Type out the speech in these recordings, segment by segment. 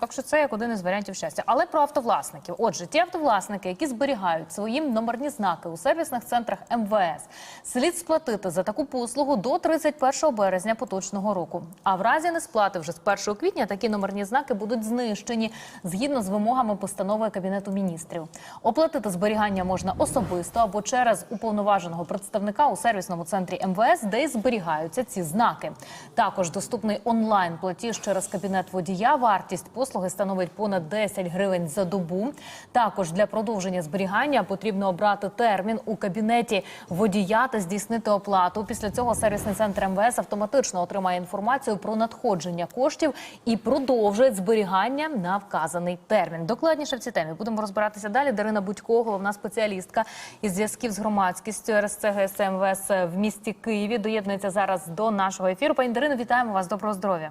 Так що це як один із варіантів щастя. Але про автовласників. Отже, ті автовласники, які зберігають свої номерні знаки у сервісних центрах МВС, слід сплатити за таку послугу до 31 березня поточного року. А в разі несплати вже з 1 квітня такі номерні знаки будуть знищені згідно з вимогами постанови Кабінету міністрів. Оплатити зберігання можна особисто або через уповноваженого представника у сервісному центрі МВС, де й зберігаються ці знаки. Також доступний онлайн платіж через кабінет водія. Вартість послуги становить понад 10 гривень за добу. Також для продовження зберігання потрібно обрати термін у кабінеті водія та здійснити оплату. Після цього сервісний центр МВС автоматично отримає інформацію про надходження коштів і продовжує зберігання на вказаний термін. Докладніше в цій темі будемо розбиратися далі. Дарина Будько, головна спеціалістка із зв'язків з громадськістю РСЦ ГС МВС в місті Києві, доєднується зараз до нашого ефіру. Пані Дарино, вітаємо вас. Доброго здоров'я.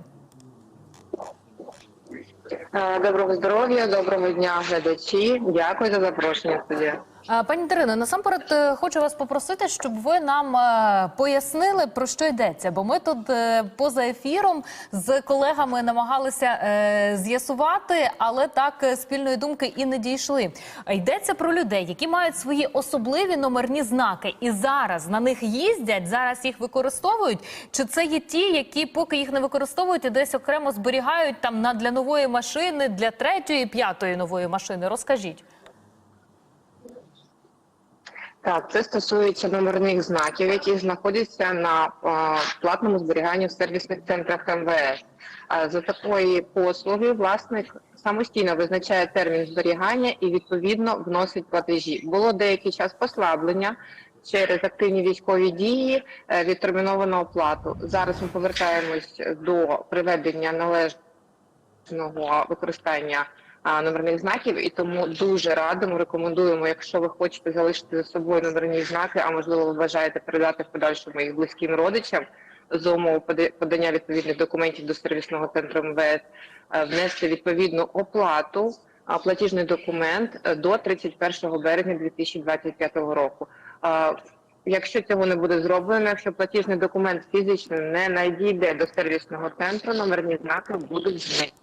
Е, Доброго здоров'я, доброго дня, глядачі. Дякую за запрошення. Студія. Е, Пані Дарино, насамперед е, хочу вас попросити, щоб ви нам е, пояснили про що йдеться. Бо ми тут поза ефіром з колегами намагалися з'ясувати, але так спільної думки і не дійшли. Йдеться про людей, які мають свої особливі номерні знаки, і зараз на них їздять, зараз їх використовують. Чи це є ті, які поки їх не використовують, і десь окремо зберігають там на для нової машини, для третьої, п'ятої нової машини? Розкажіть. Так, це стосується номерних знаків, які знаходяться на платному зберіганні в сервісних центрах МВС. За такої послуги власник самостійно визначає термін зберігання і відповідно вносить платежі. Було деякий час послаблення через активні військові дії, е, відтерміновано оплату. Зараз ми повертаємось до приведення належного використання номерних знаків, і тому дуже радимо, рекомендуємо, якщо ви хочете залишити за собою номерні знаки, а можливо, ви бажаєте передати в подальшому їх близьким родичам за умови пода- подання відповідних документів до сервісного центру МВС, внести відповідну оплату, платіжний документ е, до 31 березня 2025 року. Якщо цього не буде зроблено, якщо платіжний документ фізично не надійде до сервісного центру, номерні знаки будуть знищені.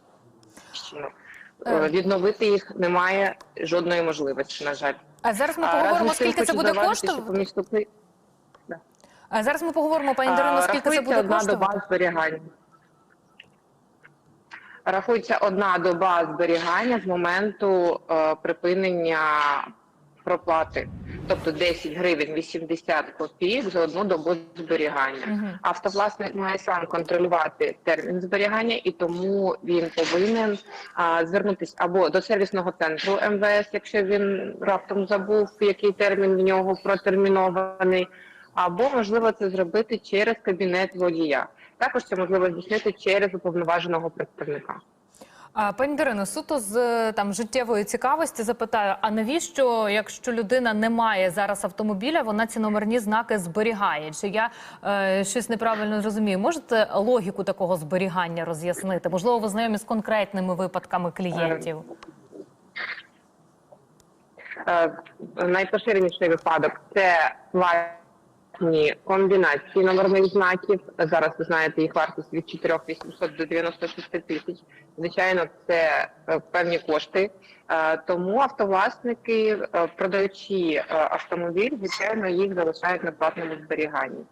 Е, Відновити їх немає жодної можливості, на жаль. А зараз ми поговоримо, скільки це буде коштувати. А зараз ми поговоримо, пані Дарино, скільки це буде одна доба зберігання. Рахується одна доба зберігання з моменту е, припинення проплати, тобто 10 гривень 80 копійок за одну добу зберігання. Мгм. Автовласник має сам контролювати термін зберігання, і тому він повинен а, звернутися або до сервісного центру МВС, якщо він раптом забув, який термін в нього протермінований, або можливо це зробити через кабінет водія. Також це можливо здійснити через уповноваженого представника. Пані Дарино, суто з е, там життєвої цікавості запитаю: а навіщо, якщо людина не має зараз автомобіля, вона ці номерні знаки зберігає? Чи я е, щось неправильно розумію? Можете логіку такого зберігання роз'яснити? Можливо, ви знайомі з конкретними випадками клієнтів? Е, найпоширеніший випадок це власні комбінації номерних знаків. Зараз ви знаєте їх вартість від 4800 до 96 тисяч. Звичайно, це е, певні кошти. Е, Тому автовласники, е, продаючи автомобіль, звичайно, їх залишають на платному зберіганні.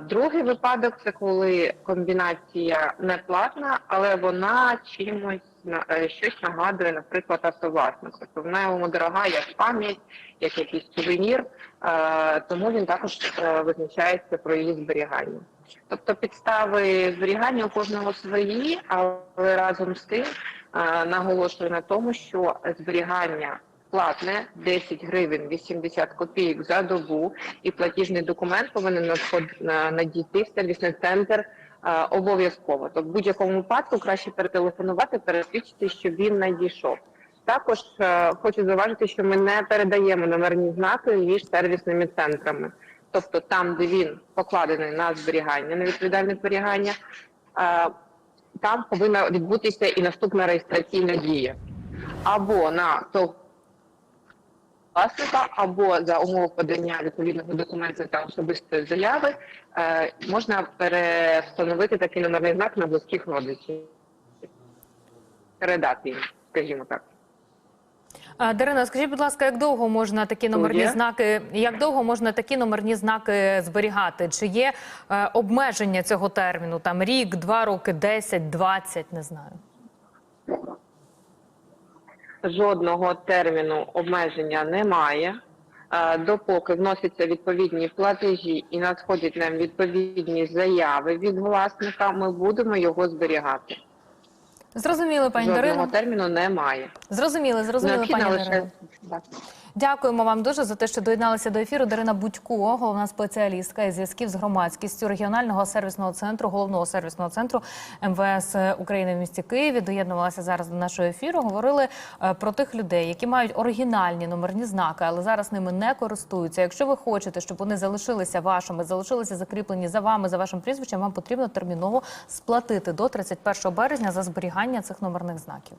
Другий випадок це коли комбінація не платна, але вона чимось щось нагадує, наприклад, автовласнику. Тобто вона йому дорога як пам'ять, як якийсь сувенір, е, тому він також е, визначається про її зберігання. Тобто підстави зберігання у кожного свої, але разом з тим е, наголошую на тому, що зберігання платне 10 гривень 80 копійок за добу, і платіжний документ повинен надійти в сервісний центр е, обов'язково. Тобто в будь-якому випадку краще перетелефонувати, пересвідчити, що він надійшов. Також е, хочу зауважити, що ми не передаємо номерні знаки між сервісними центрами. Тобто там, де він покладений на зберігання, на відповідальне зберігання, е, там повинна відбутися і наступна реєстраційна дія. Або на власника, або за умови подання відповідного документу та особистої заяви е, можна перестановити такий номерний знак на близьких родичів. передати їм, скажімо так. Дарина, скажіть, будь ласка, як довго можна такі номерні знаки, як довго можна такі номерні знаки зберігати? Чи є е, обмеження цього терміну? Там рік, два роки, 10, 20, не знаю. Жодного терміну обмеження немає. Е, Допоки вносяться відповідні платежі і надходять нам відповідні заяви від власника, ми будемо його зберігати. Зрозуміли, пані Жодного Дарино. терміну немає. Зрозуміло, Необхідно пані лише. Так. Дякуємо вам дуже за те, що доєдналися до ефіру. Дарина Будько, головна спеціалістка із зв'язків з громадськістю регіонального сервісного центру, головного сервісного центру МВС України в місті Києві. Доєднувалася зараз до нашого ефіру. Говорили е, про тих людей, які мають оригінальні номерні знаки, але зараз ними не користуються. Якщо ви хочете, щоб вони залишилися вашими, залишилися закріплені за вами, за вашим прізвищем, вам потрібно терміново сплатити до 31 березня за зберігання цих номерних знаків.